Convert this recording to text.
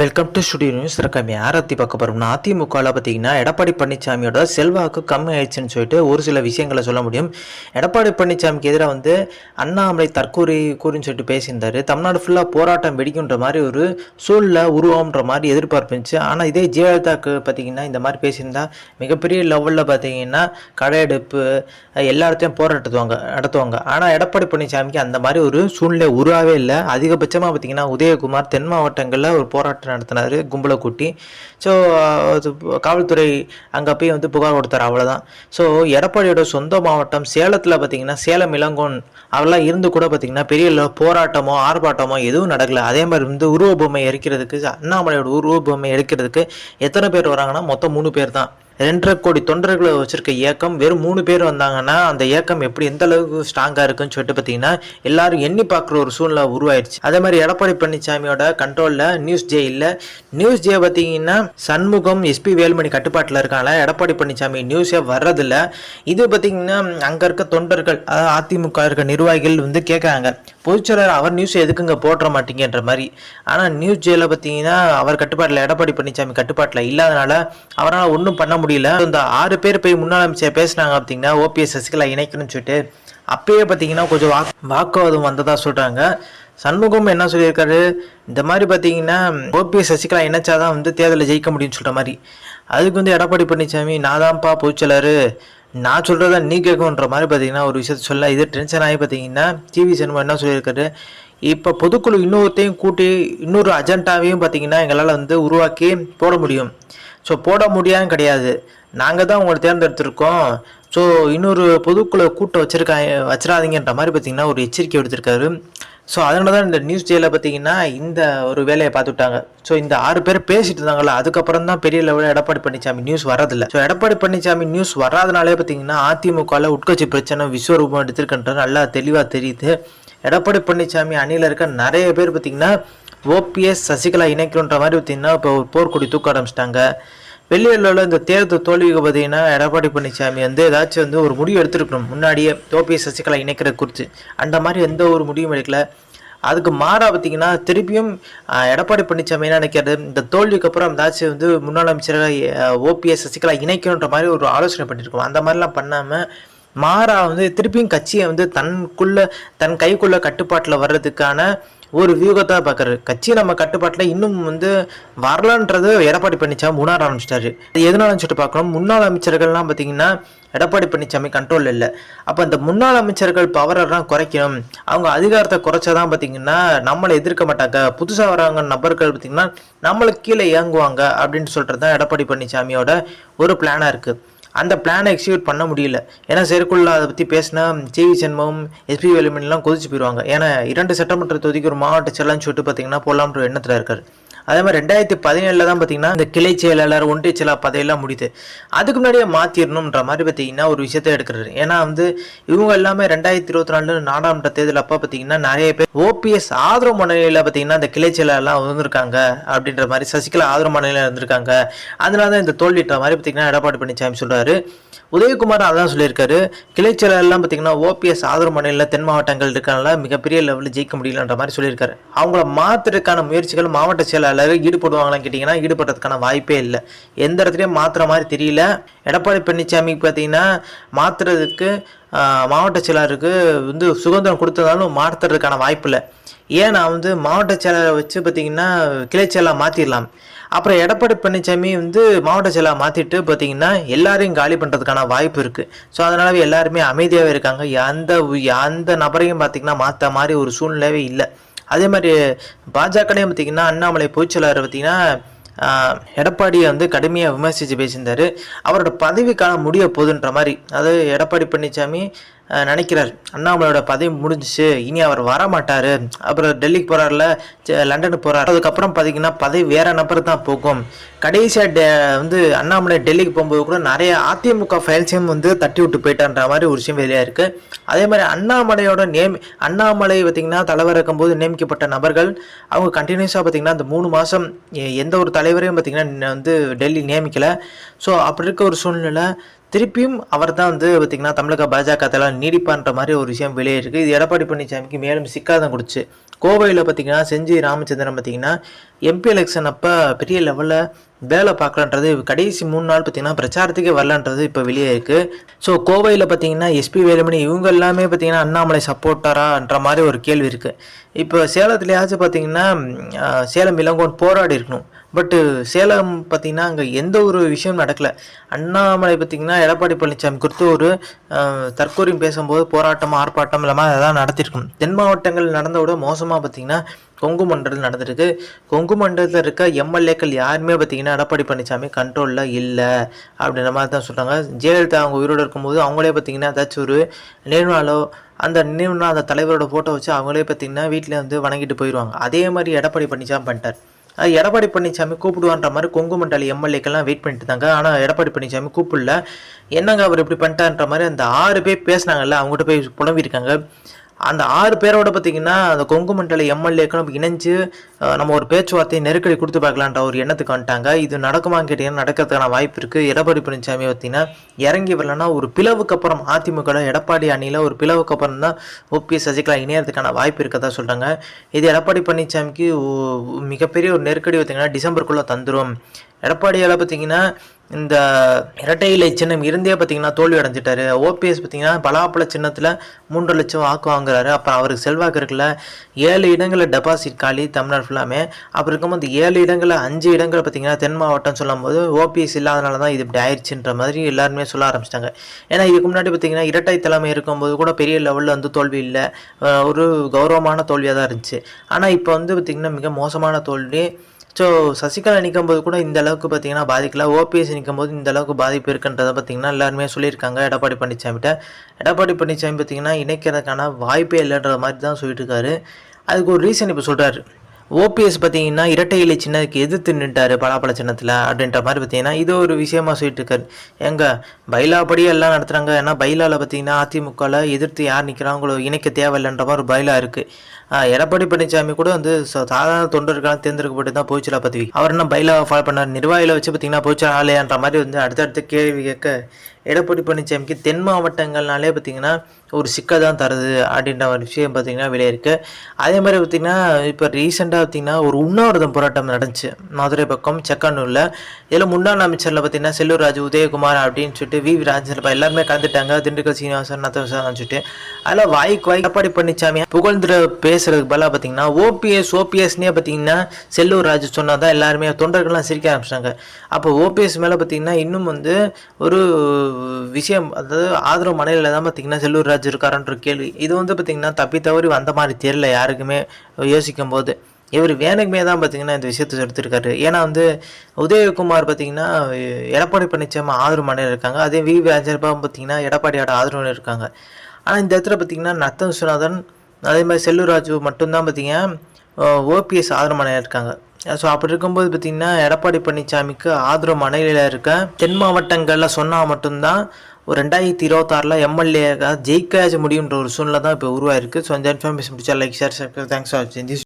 Welcome to studio news இருக்காம யாரை பற்றி பார்க்க போகிறோம்னா அதிமுகவில் பார்த்தீங்கன்னா எடப்பாடி பழனிசாமியோட செல்வாக்கு கம்மி ஆயிடுச்சுன்னு சொல்லிட்டு ஒரு சில விஷயங்களை சொல்ல முடியும். எடப்பாடி பழனிசாமிக்கு எதிராக வந்து அண்ணாமலை தற்கூரி கூறின்னு சொல்லிட்டு பேசியிருந்தார். தமிழ்நாடு ஃபுல்லாக போராட்டம் வெடிக்குன்ற மாதிரி ஒரு சூழலில் உருவாகுன்ற மாதிரி எதிர்பார்ப்பு இருந்துச்சு. ஆனால் இதே ஜெயலலிதாக்கு பார்த்தீங்கன்னா இந்த மாதிரி பேசியிருந்தா மிகப்பெரிய லெவலில் பார்த்தீங்கன்னா கடையெடுப்பு எல்லா இடத்தையும் போராட்டத்துவாங்க நடத்துவாங்க. ஆனால் எடப்பாடி பழனிசாமிக்கு அந்த மாதிரி ஒரு சூழ்நிலை உருவாகவே இல்லை. அதிகபட்சமாக பார்த்தீங்கன்னா உதயகுமார் தென் மாவட்டங்களில் ஒரு போராட்டம் நடத்தினார் கும்பலை கூட்டி. ஸோ அது காவல்துறை அங்கே போய் வந்து புகார் கொடுத்தார் அவ்வளோதான் ஸோ எடப்பாடியோட சொந்த மாவட்டம் சேலத்தில் பார்த்தீங்கன்னா சேலம் இளங்கோன் அவெல்லாம் இருந்து கூட பார்த்தீங்கன்னா பெரிய போராட்டமோ ஆர்ப்பாட்டமோ எதுவும் நடக்கல. அதே மாதிரி வந்து உருவ பொம்மை எரிக்கிறதுக்கு அண்ணாமலையோட உருவ பொம்மை எரிக்கிறதுக்கு எத்தனை பேர் வராங்கன்னா மொத்தம் மூணு பேர் தான். ரெண்டரை கோடி தொண்டர்களை வச்சிருக்க இயக்கம் வெறும் மூணு பேர் வந்தாங்கன்னா அந்த இயக்கம் எப்படி எந்த அளவுக்கு ஸ்ட்ராங்காக இருக்குன்னு சொல்லிட்டு பார்த்தீங்கன்னா எல்லாரும் எண்ணி பார்க்குற ஒரு சூழ்நிலை உருவாயிடுச்சு. அதே மாதிரி எடப்பாடி பழனிசாமியோட கண்ட்ரோலில் நியூஸ் ஜே இல்லை. நியூஸ் ஜே பார்த்தீங்கன்னா சண்முகம் எஸ்பி வேலுமணி கட்டுப்பாட்டில் இருக்காங்களா எடப்பாடி பழனிசாமி நியூஸே வர்றதில்ல. இது பார்த்தீங்கன்னா அங்கே இருக்க தொண்டர்கள் அதாவது அதிமுக இருக்க நிர்வாகிகள் வந்து கேட்குறாங்க பொதுச்செயலர் அவர் நியூஸ் எதுக்குங்க போட்டுற மாட்டீங்கன்ற மாதிரி. ஆனால் நியூஸ் ஜேல பார்த்தீங்கன்னா அவர் கட்டுப்பாட்டில் எடப்பாடி பழனிசாமி கட்டுப்பாட்டில் இல்லாதனால அவரால் ஒன்றும் பண்ண முடியல. இந்த ஆறு பேர் போய் முன்னாள் அமைச்சர் பேசுனாங்க பார்த்தீங்கன்னா ஓபிஎஸ் சசிகலா இணைக்கணும்னு சொல்லிட்டு. அப்பயே பார்த்தீங்கன்னா கொஞ்சம் வாக் வாக்குவாதம் வந்ததாக சொல்கிறாங்க சண்முகம் என்ன சொல்லியிருக்காரு? இந்த மாதிரி பார்த்தீங்கன்னா ஓபிஎஸ் சசிகலா இணைச்சாதான் வந்து தேர்தலில் ஜெயிக்க முடியும்னு சொல்கிற மாதிரி. அதுக்கு வந்து எடப்பாடி பழனிசாமி நான் தான்ப்பா பொதுச்செயலர் நான் சொல்கிறத நீ கேட்கணுன்ற மாதிரி பார்த்தீங்கன்னா ஒரு விஷயத்த சொல்ல இது டென்ஷன் ஆகி பார்த்தீங்கன்னா டிவி சண்முகம் என்ன சொல்லியிருக்காரு? இப்போ பொதுக்குழு இன்னொருத்தையும் கூட்டி இன்னொரு அஜெண்டாவையும் பார்த்தீங்கன்னா எங்களால் வந்து உருவாக்கி போட முடியும். ஸோ போட முடியாதுன்னு கிடையாது. நாங்கள் தான் உங்களை தேர்ந்தெடுத்திருக்கோம். ஸோ இன்னொரு பொதுக்குழு கூட்டம் வச்சுருக்காங்க வச்சிடாதீங்கன்ற மாதிரி பார்த்தீங்கன்னா ஒரு எச்சரிக்கை எடுத்திருக்காரு ஸோ அதனால தான் இந்த நியூஸ் டேயில் பார்த்தீங்கன்னா இந்த ஒரு வேலையை பார்த்துட்டாங்க. ஸோ இந்த ஆறு பேர் பேசிட்டு இருந்தாங்களா அதுக்கப்புறம் தான் பெரிய லெவலில் எடப்பாடி பழனிசாமி நியூஸ் வரதில்லை ஸோ எடப்பாடி பழனிசாமி நியூஸ் வராதனாலே பார்த்தீங்கன்னா அதிமுகவில் உட்கட்சி பிரச்சனை விஸ்வரூபம் எடுத்திருக்கின்றது நல்லா தெளிவாக தெரியுது. எடப்பாடி பழனிசாமி அணியில் இருக்க நிறைய பேர் பார்த்தீங்கன்னா ஓபிஎஸ் சசிகலா இணைக்கணுன்ற மாதிரி பார்த்தீங்கன்னா இப்போ ஒரு போர்க்கொடி தூக்க ஆரம்பிச்சிட்டாங்க. வெளியூரில் இந்த தேர்தல் தோல்விக்கு பார்த்தீங்கன்னா எடப்பாடி பழனிசாமி வந்து ஏதாச்சும் வந்து ஒரு முடிவு எடுத்துருக்கணும். முன்னாடியே ஓபிஎஸ் சசிகலா இணைக்கிறது குறித்து அந்த மாதிரி எந்த ஒரு முடிவும் எடுக்கல. அதுக்கு மாறா பார்த்தீங்கன்னா திருப்பியும் எடப்பாடி பழனிசாமி என்ன நினைக்கிறது இந்த தோல்விக்கு அப்புறம் ஏதாச்சும் வந்து முன்னாள் அமைச்சராக ஓபிஎஸ் சசிகலா இணைக்கணுன்ற மாதிரி ஒரு ஆலோசனை பண்ணியிருக்கோம் அந்த மாதிரிலாம் பண்ணாமல் மாறா வந்து திருப்பியும் கட்சியை வந்து தனக்குள்ள தன் கைக்குள்ள கட்டுப்பாட்டில் வர்றதுக்கான ஒரு வியூகத்தை பார்க்குறாரு கட்சி நம்ம கட்டுப்பாட்டில் இன்னும் வந்து வரலன்றது எடப்பாடி பழனிசாமி உணர ஆரம்பிச்சிட்டாரு. அது எதனாலன்னு சொல்லிட்டு பார்க்கணும் முன்னாள் அமைச்சர்கள்லாம் பார்த்தீங்கன்னா எடப்பாடி பழனிசாமி கண்ட்ரோல் இல்லை. அப்போ இந்த முன்னாள் அமைச்சர்கள் பவரெல்லாம் குறைக்கணும். அவங்க அதிகாரத்தை குறைச்சாதான் பார்த்தீங்கன்னா நம்மளை எதிர்க்க மாட்டாங்க. புதுசாக வராங்க நபர்கள் பார்த்தீங்கன்னா நம்மளுக்கு கீழே இயங்குவாங்க அப்படின்னு சொல்கிறது தான் எடப்பாடி பழனிசாமியோட ஒரு பிளானாக இருக்குது அந்த பிளானை எக்ஸிக்யூட் பண்ண முடியல. ஏன்னா செயற்குள்ள அதை பற்றி பேசினா ஜிவி சண்முகம் எஸ்பி வேலுமணிலாம் கொதிச்சு போயிடுவாங்க ஏன்னா இரண்டு சட்டமன்ற தொகுதிக்கு ஒரு மாவட்ட செல்லான்னு சொல்லிட்டு பார்த்தீங்கன்னா போலாம்ன்ற எண்ணத்தில் இருக்காரு. அதே மாதிரி ரெண்டாயிரத்தி பதினேழில் தான் பார்த்தீங்கன்னா இந்த கிளை செயலாளர் ஒன்றிய செயலாளர் பதவியெல்லாம் முடியுது. அதுக்கு முன்னாடியே மாற்றிடணுன்ற மாதிரி பார்த்தீங்கன்னா ஒரு விஷயத்தை எடுக்கிறாரு. ஏன்னா வந்து இவங்க எல்லாமே ரெண்டாயிரத்தி இருபத்தி நாலு நாடாளுமன்ற தேர்தல் அப்போ பார்த்தீங்கன்னா நிறைய பேர் ஓபிஎஸ் ஆதரவு மனநிலையில் பார்த்தீங்கன்னா இந்த கிளை செயலாளர்லாம் வந்திருக்காங்க அப்படின்ற மாதிரி சசிகலா ஆதரவு மனநிலையில் இருந்திருக்காங்க. அதனால தான் இந்த தோல்விட்ட மாதிரி பார்த்தீங்கன்னா எடப்பாடி பழனிசாமி சொல்கிறாரு உதயகுமார் அதான் சொல்லியிருக்காரு. கிளைச்செயலெல்லாம் பார்த்தீங்கன்னா ஓபிஎஸ் ஆதரவு மனநிலையில் தென் மாவட்டங்கள் இருக்கனால மிகப்பெரிய லெவலில் ஜெயிக்க முடியலன்ற மாதிரி சொல்லியிருக்காரு. அவங்கள மாற்றுறதுக்கான முயற்சிகள் மாவட்ட செயலாளர் ஈடுபடுவாங்களான்னு கேட்டிங்கன்னா ஈடுபடுறதுக்கான வாய்ப்பே இல்லை. எந்த இடத்துலையும் மாற்றுற மாதிரி தெரியல. எடப்பாடி பழனிசாமிக்கு பார்த்தீங்கன்னா மாற்றுறதுக்கு மாவட்ட செயலாளருக்கு வந்து சுதந்திரம் கொடுத்ததாலும் மாற்றுறதுக்கான வாய்ப்பு இல்லை. ஏன்னா வந்து மாவட்ட செயலாளரை வச்சு பார்த்தீங்கன்னா கிளை செயலாக மாற்றிடலாம் அப்புறம் எடப்பாடி பழனிசாமி வந்து மாவட்ட செயலாக மாற்றிட்டு பார்த்தீங்கன்னா எல்லாரையும் காலி பண்ணுறதுக்கான வாய்ப்பு இருக்குது ஸோ அதனாலவே எல்லாருமே அமைதியாகவே இருக்காங்க. எந்த எந்த நபரையும் பார்த்திங்கன்னா மாற்ற மாதிரி ஒரு சூழ்நிலையே இல்லை. அதே மாதிரி பாஜகலையும் பார்த்தீங்கன்னா அண்ணாமலை பொதுச்செயலாளர் பார்த்தீங்கன்னா எடப்பாடியை வந்து கடுமையாக விமர்சித்து பேசியிருந்தார். அவரோட பதவிக்காலம் முடிய போகுதுன்ற மாதிரி. அதாவது எடப்பாடி பழனிசாமி நினைக்கிறார். அண்ணாமலையோட பதவி முடிஞ்சிச்சு இனி அவர் வர மாட்டார் அப்புறம் டெல்லிக்கு போகிறார்ல லண்டனுக்கு போகிறார் அதுக்கப்புறம் பார்த்தீங்கன்னா பதவி வேற நபர் தான் போகும். கடைசியாக டே வந்து அண்ணாமலை டெல்லிக்கு போகும்போது கூட நிறைய அதிமுக ஃபைல்ஸையும் வந்து தட்டி விட்டு போயிட்டான்ற மாதிரி ஒரு விஷயம் வெளியாக இருக்குது அதே மாதிரி அண்ணாமலையோட நேம் அண்ணாமலை பார்த்திங்கன்னா தலைவர் இருக்கும்போது நியமிக்கப்பட்ட நபர்கள் அவங்க கண்டினியூஸாக பார்த்தீங்கன்னா அந்த மூணு மாதம் எந்த ஒரு தலைவரையும் பார்த்தீங்கன்னா வந்து டெல்லி நியமிக்கலை. ஸோ அப்படி இருக்க ஒரு சூழ்நிலை திருப்பியும் அவர் தான் வந்து பார்த்திங்கன்னா தமிழக பாஜக தலை நீடிப்பான்ற மாதிரி ஒரு விஷயம் வெளியே இருக்குது இது எடப்பாடி பழனிசாமிக்கு மேலும் சிக்காதம் கொடுச்சு கோவையில் பார்த்தீங்கன்னா செஞ்சி ராமச்சந்திரன் பார்த்தீங்கன்னா எம்பி எலெக்ஷன் அப்போ பெரிய லெவலில் வேலை பார்க்கலான்றது கடைசி மூணு நாள் பார்த்தீங்கன்னா பிரச்சாரத்துக்கே வரலான்றது இப்போ வெளியே இருக்குது ஸோ கோவையில் பார்த்தீங்கன்னா எஸ்பி வேலுமணி இவங்க எல்லாமே பார்த்தீங்கன்னா அண்ணாமலை சப்போர்ட்டரான்ற மாதிரி ஒரு கேள்வி இருக்குது இப்போ சேலத்துலேயாச்சும் பார்த்தீங்கன்னா சேலம் இளங்கோன் போராடி இருக்கணும். பட்டு சேலம் பார்த்தீங்கன்னா அங்கே எந்த ஒரு விஷயம் நடக்கல. அண்ணாமலை பார்த்தீங்கன்னா எடப்பாடி பழனிசாமி குறித்து ஒரு தற்கொலையும் பேசும்போது போராட்டம் ஆர்ப்பாட்டம் இல்லாமல் அதெல்லாம் நடத்திருக்கும். தென் மாவட்டங்கள் நடந்த விட மோசமாக பார்த்தீங்கன்னா கொங்கு மண்டலம் நடந்திருக்கு. கொங்கு மண்டலத்தில் இருக்க எம்எல்ஏக்கள் யாருமே பார்த்தீங்கன்னா எடப்பாடி பழனிசாமி கண்ட்ரோலில் இல்லை அப்படின்ற மாதிரி தான் சொல்கிறாங்க ஜெயலலிதா அவங்க உயிரோடு இருக்கும்போது அவங்களே பார்த்தீங்கன்னா ஏதாச்சும் ஒரு நினைவு அந்த நினைவுனா அந்த தலைவரோட ஃபோட்டோ வச்சு அவங்களே பார்த்தீங்கன்னா வீட்டில் வந்து வணங்கிட்டு போயிடுவாங்க அதே மாதிரி எடப்பாடி பழனிசாமி பண்ணிட்டார். எடப்பாடி பழனிசாமி கூப்பிடுவான்ற மாதிரி கொங்கு மண்டல எம்எல்ஏக்கெல்லாம் வெயிட் பண்ணிட்டு இருந்தாங்க ஆனால் எடப்பாடி பழனிசாமி கூப்பிடல. என்னங்க அவர் இப்படி பண்ணிட்டான்ற மாதிரி அந்த ஆறு பேர் பேசினாங்கல்ல அவங்ககிட்ட போய் புலம்பியிருக்காங்க. அந்த ஆறு பேரோட பார்த்தீங்கன்னா அந்த கொங்கு மண்டல எம்எல்ஏக்களும் இணைஞ்சு நம்ம ஒரு பேச்சுவார்த்தையை நெருக்கடி கொடுத்து பார்க்கலான்ற ஒரு எண்ணத்துக்கு வந்துட்டாங்க. இது நடக்குமான்னு கேட்டிங்கன்னா நடக்கிறதுக்கான வாய்ப்பு இருக்குது எடப்பாடி பழனிசாமி பார்த்தீங்கன்னா இறங்கி வரலன்னா ஒரு பிளவுக்கு அப்புறம் அதிமுக எடப்பாடி அணியில் ஒரு பிளவுக்கு அப்புறம் தான் ஓபிஎஸ் சசிகலா இணையறதுக்கான வாய்ப்பு இருக்கதா சொல்கிறாங்க இது எடப்பாடி பழனிசாமிக்கு மிகப்பெரிய ஒரு நெருக்கடி பார்த்தீங்கன்னா டிசம்பருக்குள்ளே தந்துரும். எடப்பாடியால் பார்த்தீங்கன்னா இந்த இரட்டை இலை சின்னம் இருந்தே பார்த்தீங்கன்னா தோல்வி அடைஞ்சிட்டாரு. ஓபிஎஸ் பார்த்தீங்கன்னா பலாப்பழ சின்னத்தில் மூன்று லட்சம் வாக்கு வாங்குறாரு. அப்புறம் அவருக்கு செல்வாக்கு இருக்குல்ல ஏழு இடங்களில் டெபாசிட் காலி தமிழ்நாடு ஃபுல்லாமே அப்புறம் இருக்கும்போது ஏழு இடங்களில் அஞ்சு இடங்கள் பார்த்தீங்கன்னா தென் மாவட்டம் சொல்லும்போது ஓபிஎஸ் இல்லாதனால தான் இது இப்படி ஆயிடுச்சுன்ற மாதிரி எல்லாருமே சொல்ல ஆரம்பிச்சிட்டாங்க. ஏன்னா இதுக்கு முன்னாடி பார்த்தீங்கன்னா இரட்டை தலைமை இருக்கும்போது கூட பெரிய லெவலில் வந்து தோல்வி இல்லை. ஒரு கௌரவமான தோல்வியாக தான் இருந்துச்சு. ஆனால் இப்போ வந்து பார்த்திங்கன்னா மிக மோசமான தோல்வி. ஸோ சசிகலா நிற்கும் போது கூட இந்த அளவுக்கு பார்த்தீங்கன்னா பாதிக்கல. ஓபிஎஸ் நிற்கும் போது இந்த அளவுக்கு பாதிப்பு இருக்குன்றதை பார்த்தீங்கன்னா எல்லாருமே சொல்லியிருக்காங்க. எடப்பாடி பழனிசாமிகிட்ட எடப்பாடி பழனிசாமி பார்த்தீங்கன்னா இணைக்கிறதுக்கான வாய்ப்பே இல்லைன்ற மாதிரி தான் சொல்லிட்டு இருக்காரு அதுக்கு ஒரு ரீசன் இப்போ சொல்கிறாரு ஓபிஎஸ் பார்த்தீங்கன்னா இரட்டை இலை சின்னதுக்கு எதிர்த்து நின்ட்டாரு பலாப்பழ சின்னத்தில் அப்படின்ற மாதிரி பார்த்தீங்கன்னா இது ஒரு விஷயமா சொல்லிட்டு இருக்காரு. எங்க பைலாப்படியே எல்லாம் நடத்துகிறாங்க ஏன்னா பைலாவில் பார்த்தீங்கன்னா அதிமுகவில் எதிர்த்து யார் நிற்கிறாங்களோ இணைக்க தேவையில்லைன்ற மாதிரி ஒரு பைலா இருக்குது எடப்பாடி பழனிசாமி கூட வந்து சாதாரண தொண்டர்களால் தேர்ந்தெடுக்கப்பட்டு தான் போச்சுலா பதவி. அவர் என்ன பைலாவை ஃபாலோ பண்ணார்? நிர்வாகியில் வச்சு பார்த்தீங்கன்னா போச்சு ஆலையான்ற மாதிரி வந்து அடுத்தடுத்த கேள்வி கேட்க எடப்பாடி பழனிசாமிக்கு தென் மாவட்டங்கள்னாலே பார்த்தீங்கன்னா ஒரு சிக்கல் தான் தருது அப்படின்ற ஒரு விஷயம் பார்த்தீங்கன்னா விளையிருக்கு. அதே மாதிரி பார்த்தீங்கன்னா இப்போ ரீசெண்டாக பார்த்தீங்கன்னா ஒரு உண்ணாவிரதம் போராட்டம் நடந்துச்சு. மதுரை பக்கம் செக்கானூரில். இதில் முன்னாள் அமைச்சரில் பார்த்தீங்கன்னா செல்லூர் ராஜு உதயகுமார் அப்படின்னு சொல்லிட்டு வி. வி. எல்லாருமே கலந்துட்டாங்க. திண்டுக்கல் சீனிவாசன் நத்தவசன் சொல்லிட்டு. அதில் வாய்க்கு வாய் எடப்பாடி பழனிசாமி புகழ்ந்துட பேசுறதுக்கு பதிலாக பார்த்தீங்கன்னா ஓபிஎஸ் ஓபிஎஸ்னே பார்த்தீங்கன்னா செல்லூர் ராஜு சொன்னால் தான் எல்லாருமே தொண்டர்கள்லாம் சிரிக்க ஆரம்பிச்சிட்டாங்க. அப்போ ஓபிஎஸ் மேலே பார்த்தீங்கன்னா இன்னும் வந்து ஒரு விஷயம் அதாவது ஆதரவு மனையில் தான் பார்த்தீங்கன்னா செல்லூர் ராஜ் இருக்காருன்ற கேள்வி. இது வந்து பார்த்திங்கன்னா தப்பி தவறி வந்த மாதிரி தெரியல யாருக்குமே யோசிக்கும் போது இவர் வேணுக்குமே தான் பார்த்தீங்கன்னா இந்த விஷயத்தை எடுத்திருக்காரு. ஏன்னா வந்து உதயகுமார் பார்த்தீங்கன்னா எடப்பாடி பழனிசாமி ஆதரவு மனையில் இருக்காங்க. அதே வி. ராஜப்பா பார்த்தீங்கன்னா எடப்பாடியோட ஆதரவு இருக்காங்க. ஆனால் இந்த இடத்துல பார்த்தீங்கன்னா நத்தன் விஸ்வநாதன் அதே மாதிரி செல்லூர் ராஜு மட்டும்தான் பார்த்தீங்கன்னா ஓபிஎஸ் ஆதரவு இருக்காங்க. ஸோ அப்படி இருக்கும்போது பார்த்தீங்கன்னா எடப்பாடி பழனிசாமிக்கு ஆதரவு மனையில் இருக்க தென் மாவட்டங்களில் சொன்னால் மட்டும்தான் ஒரு ரெண்டாயிரத்தி இருபத்தாறில் எம்எல்ஏக்காக ஜெயிக்க முடியுன்ற ஒரு சூழ்நிலை தான் இப்போ உருவாயிருக்கு. ஸோ அந்த இன்ஃபர்மேஷன் பிடிச்சா லைக் ஷேர் தேங்க்ஸ் ஃபார் வாட்சிங்